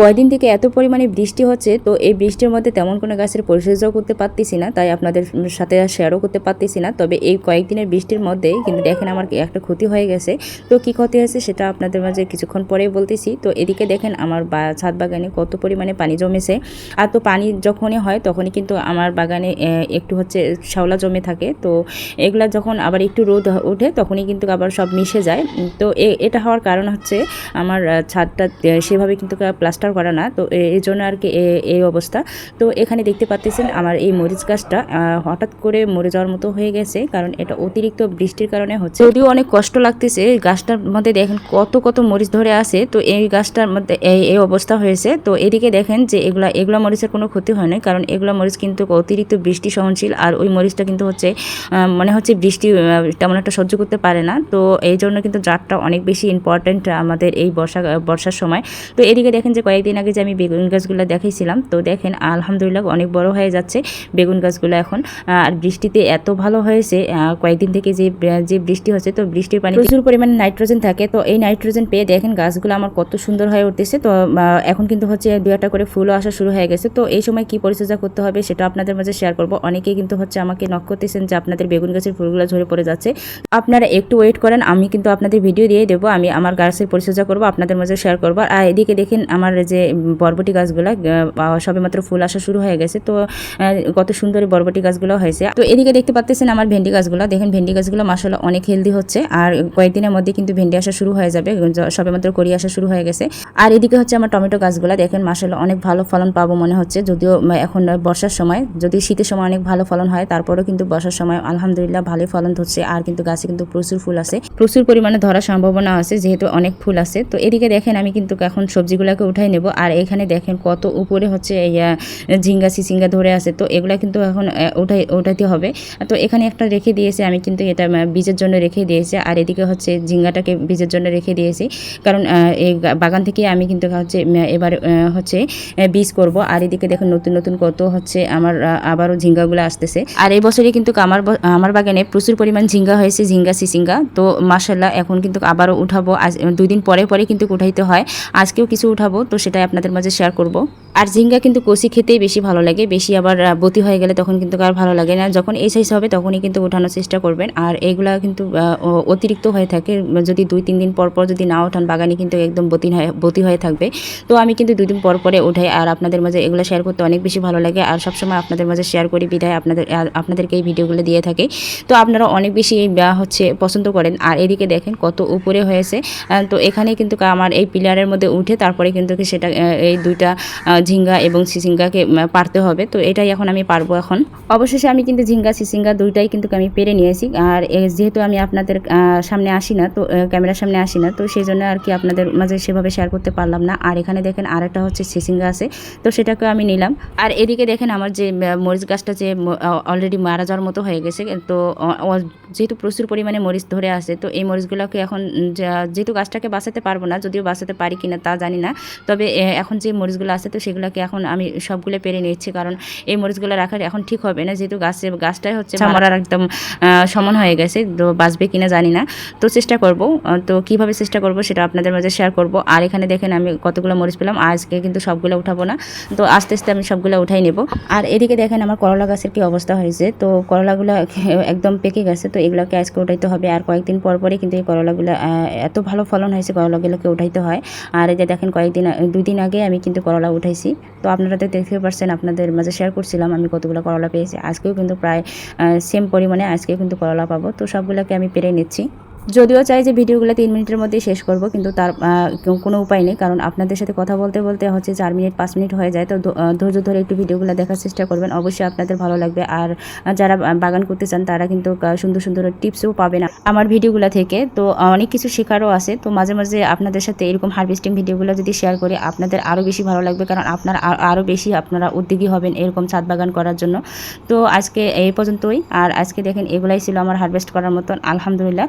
কয়দিন থেকে এত পরিমাণে বৃষ্টি হচ্ছে, তো এই বৃষ্টির মধ্যে তেমন কোনো গাছের পরিচর্যাও করতে পারতেছি না, তাই আপনাদের সাথে শেয়ারও করতে পারতেছি না। তবে এই কয়েকদিনের বৃষ্টির মধ্যেই কিন্তু দেখেন আমার একটা ক্ষতি হয়ে গেছে। তো কি ক্ষতি হয়েছে সেটা আপনাদের মাঝে কিছুক্ষণ পরেই বলতেছি। তো এদিকে দেখেন আমার ছাদ বাগানে কত পরিমাণে পানি জমেছে। আর তো পানি যখনই হয় তখনই কিন্তু আমার বাগানে একটু হচ্ছে শ্যাওলা জমে থাকে। তো এগুলা যখন আবার একটু রোদ ওঠে তখনই কিন্তু আবার সব মিশে যায়। তো এটা হওয়ার কারণ হচ্ছে আমার ছাদটা সেভাবে কিন্তু প্লাস্টার করা না, তো এই জন্য আর কি এই অবস্থা। তো এখানে দেখতে পাচ্ছেন আমার এই মরিচ গাছটা হঠাৎ করে মরে যাওয়ার মতো হয়ে গেছে, কারণ এটা অতিরিক্ত বৃষ্টির কারণে হচ্ছে। যদিও অনেক কষ্ট লাগতেছে গাছটার মধ্যে দেখেন কত কত মরিচ ধরে আছে, তো এই গাছটার মধ্যে এই অবস্থা হয়েছে। তো এদিকে দেখেন যে এগুলা এগুলা মরিচের কোনো ক্ষতি হয় না কারণ এগুলা মরিচ কিন্তু অতিরিক্ত বৃষ্টি সহনশীল, আর ওই মরিচটা কিন্তু হচ্ছে মনে হচ্ছে বৃষ্টি তেমন একটা সহ্য করতে পারে না। তো এই জন্য কিন্তু জাতটা অনেক বেশি ইম্পর্ট্যান্ট আমাদের এই বর্ষা বর্ষার সময়। তো এদিকে দেখেন যে কয়েকদিন আগে যে আমি বেগুন গাছগুলো দেখাইছিলাম, তো দেখেন আলহামদুলিল্লাহ অনেক বড় হয়ে যাচ্ছে বেগুন গাছগুলো এখন। আর বৃষ্টিতে এত ভালো হয়েছে কয়েকদিন থেকে যে যে বৃষ্টি হচ্ছে, তো বৃষ্টির পানি প্রচুর পরিমাণে নাইট্রোজেন থাকে। তো এই নাইট্রোজেন পেয়ে দেখেন গাছগুলো আমার কত সুন্দর হয়ে উঠতেছে। তো এখন কিন্তু হচ্ছে দু একটা করে ফুলও আসা শুরু হয়ে গেছে। তো এই সময় কি পরিচর্যা করতে হবে সেটা আপনাদের মাঝে শেয়ার করব। অনেকেই কিন্তু হচ্ছে আমাকে নক করতেছেন যে আপনাদের বেগুন গাছের ফুলগুলো ঝরে পড়ে যাচ্ছে। আপনারা একটু ওয়েট করেন, আমি কিন্তু আপনাদের ভিডিও দিয়ে দেবো। আমি আমার গাছের পরিচর্যা করব, আপনাদের মাঝে শেয়ার করব। আর এদিকে দেখেন আমার যে বরবটি গাছগুলো সবে মাত্র ফুল আসা শুরু হয়ে গেছে। তো কত সুন্দর বরবটি গাছগুলো হয়েছে। তো এদিকে দেখতে পাচ্ছেন আমার ভেন্ডি গাছগুলো। দেখেন ভেন্ডি গাছগুলো মাসাল্লাহ অনেক হেলদি হচ্ছে। আর কয়েকদিনের মধ্যে কিন্তু ভেন্ডি আসা শুরু হয়ে যাবে। সবে মাত্র করি আসা শুরু হয়ে গেছে। আর এদিকে হচ্ছে আমার টমেটো গাছগুলো। দেখেন মাসাল্লাহ অনেক ভালো ফলন পাবো মনে হচ্ছে। যদিও এখন বর্ষার সময়। যদি শীতের সময় অনেক ভালো ফলন হয়, তারপরেও কিন্তু বর্ষার সময় আলহামদুলিল্লাহ ভালোই ফলন ধরছে। আর কিন্তু গাছে কিন্তু প্রচুর ফুল আছে। প্রচুর পরিমাণে ধরার সম্ভাবনা আছে, যেহেতু অনেক ফুল আছে। তো এদিকে দেখেন আমি কিন্তু এখন সবজিগুলোকে উঠাই নেব। আর এখানে দেখেন কত উপরে হচ্ছে ঝিঙ্গা, সিসিঙ্গা ধরে আছে। তো এগুলো কিন্তু এখন উঠাই, উঠাইতে হবে। তো এখানে একটা রেখে দিয়েছে, আমি কিন্তু এটা বীজের জন্য রেখে দিয়েছি। আর এদিকে হচ্ছে ঝিঙ্গাটাকে বীজের জন্য রেখে দিয়েছি। কারণ এই বাগান থেকে আমি কিন্তু হচ্ছে এবার হচ্ছে বীজ করব। আর এদিকে দেখুন, নতুন নতুন কত হচ্ছে আমার আবারও ঝিঙ্গাগুলো আসতেছে। আর এই বছরে কিন্তু আমার আমার বাগানে প্রচুর পরিমাণ ঝিঙ্গা হয়েছে, ঝিঙ্গা, সিসিঙ্গা। তো মাসাল্লাহ এখন কিন্তু আবারও উঠাবো। আজ, দুই দিন পরে পরে কিন্তু উঠাইতে হয়। আজকেও কিছু উঠাবো। তো সেটাই আপনাদের মাঝে শেয়ার করব। আর ঝিঙ্গা কিন্তু কষি খেতেই বেশি ভালো লাগে। বেশি আবার বতি হয়ে গেলে তখন কিন্তু আর ভালো লাগে না। যখন এই সাইজ হবে তখনই কিন্তু ওঠানোর চেষ্টা করবেন। আর এগুলা কিন্তু অতিরিক্ত হয়ে থাকে। যদি দুই, তিন দিন পর পর যদি না ওঠান, বাগানে কিন্তু একদম বতি হয়ে বতি হয়ে থাকবে। তো আমি কিন্তু দুই দিন পর পরে উঠাই। আর আপনাদের মাঝে এগুলো শেয়ার করতে অনেক বেশি ভালো লাগে। আর সবসময় আপনাদের মাঝে শেয়ার করি, বিদায়। আপনাদের আপনাদেরকে এই ভিডিওগুলো দিয়ে থাকে। তো আপনারা অনেক বেশি হচ্ছে পছন্দ করেন। আর এদিকে দেখেন কত উপরে হয়েছে। তো এখানে কিন্তু আমার এই পিলারের মধ্যে উঠে তারপরে কিন্তু সেটা এই দুইটা ঝিঙ্গা এবং সিসিঙ্গাকে পারতে হবে। তো এটাই এখন আমি পারব এখন। অবশেষে আমি কিন্তু ঝিঙ্গা, সিসিঙ্গা দুইটাই কিন্তু আমি পেরে নিয়েছি। আর যেহেতু আমি আপনাদের সামনে আসি না, তো ক্যামেরার সামনে আসি না, তো সেই জন্য আর কি আপনাদের মাঝে সেভাবে শেয়ার করতে পারলাম না। আর এখানে দেখেন আরেকটা হচ্ছে সিসিঙ্গা আছে, তো সেটাকে আমি নিলাম। আর এদিকে দেখেন আমার যে মরিচ গাছটা যে অলরেডি মারা যাওয়ার মতো হয়ে গেছে, তো যেহেতু প্রচুর পরিমাণে মরিচ ধরে আছে, তো এই মরিচগুলোকে এখন যেহেতু গাছটাকে বাঁচাতে পারব না, যদিও বাঁচাতে পারি কিনা তা জানি না। তবে এখন যে মরিচগুলো আছে, তো সেগুলোকে এখন আমি সবগুলো পেরে নিচ্ছি কারণ এই মরিচগুলো রাখার এখন ঠিক হবে না যেহেতু গাছে গাছটাই হচ্ছে মরার একদম সমান হয়ে গেছে তো বাঁচবে কিনা জানি না। তো চেষ্টা করব তো কীভাবে চেষ্টা করব সেটা আপনাদের মাঝে শেয়ার করব। আর এখানে দেখেন আমি কতগুলো মরিচ পেলাম আজকে কিন্তু সবগুলো উঠাবো না তো আস্তে আস্তে আমি সবগুলো উঠাই নেব। আর এদিকে দেখেন আমার করলা গাছের কি অবস্থা হয়েছে তো করলাগুলো একদম পেকে গেছে তো এগুলোকে আজকে উঠাইতে হবে। আর কয়েকদিন পর পরে কিন্তু এই করলাগুলো এত ভালো ফলন হয়েছে করলাগুলোকে উঠাইতে হয়। আর এই যে দেখেন কয়েকদিন দুদিন আগে আমি কিন্তু করলা উঠাইছি। তো আপনারা তো দেখতে পারছেন, আপনাদের মাঝে শেয়ার করছিলাম, আমি কতগুলো করলা পেয়েছি। আজকেও কিন্তু প্রায় সেম পরিমাণে আজকেও কিন্তু করলা পাবো। তো সবগুলোকে আমি পেরে নিচ্ছি। যদিও চাই যে ভিডিওগুলো তিন মিনিটের মধ্যে শেষ করব, কিন্তু তার কোনো উপায় নেই। কারণ আপনাদের সাথে কথা বলতে বলতে হচ্ছে চার মিনিট, পাঁচ মিনিট হয়ে যায়। তো ধৈর্য ধরে একটু ভিডিওগুলো দেখার চেষ্টা করবেন। অবশ্যই আপনাদের ভালো লাগবে। আর যারা বাগান করতে চান, তারা কিন্তু সুন্দর সুন্দর টিপসও পাবেন আমার ভিডিওগুলো থেকে। তো অনেক কিছু শেখারও আছে। তো মাঝে মাঝে আপনাদের সাথে এরকম হারভেস্টিং ভিডিওগুলো যদি শেয়ার করি, আপনাদের আরও বেশি ভালো লাগবে। কারণ আপনার আরও বেশি আপনারা উদ্যোগী হবেন এরকম ছাদ বাগান করার জন্য। তো আজকে এই পর্যন্তই। আর আজকে দেখেন, এগুলাই ছিল আমার হারভেস্ট করার মতন। আলহামদুলিল্লাহ।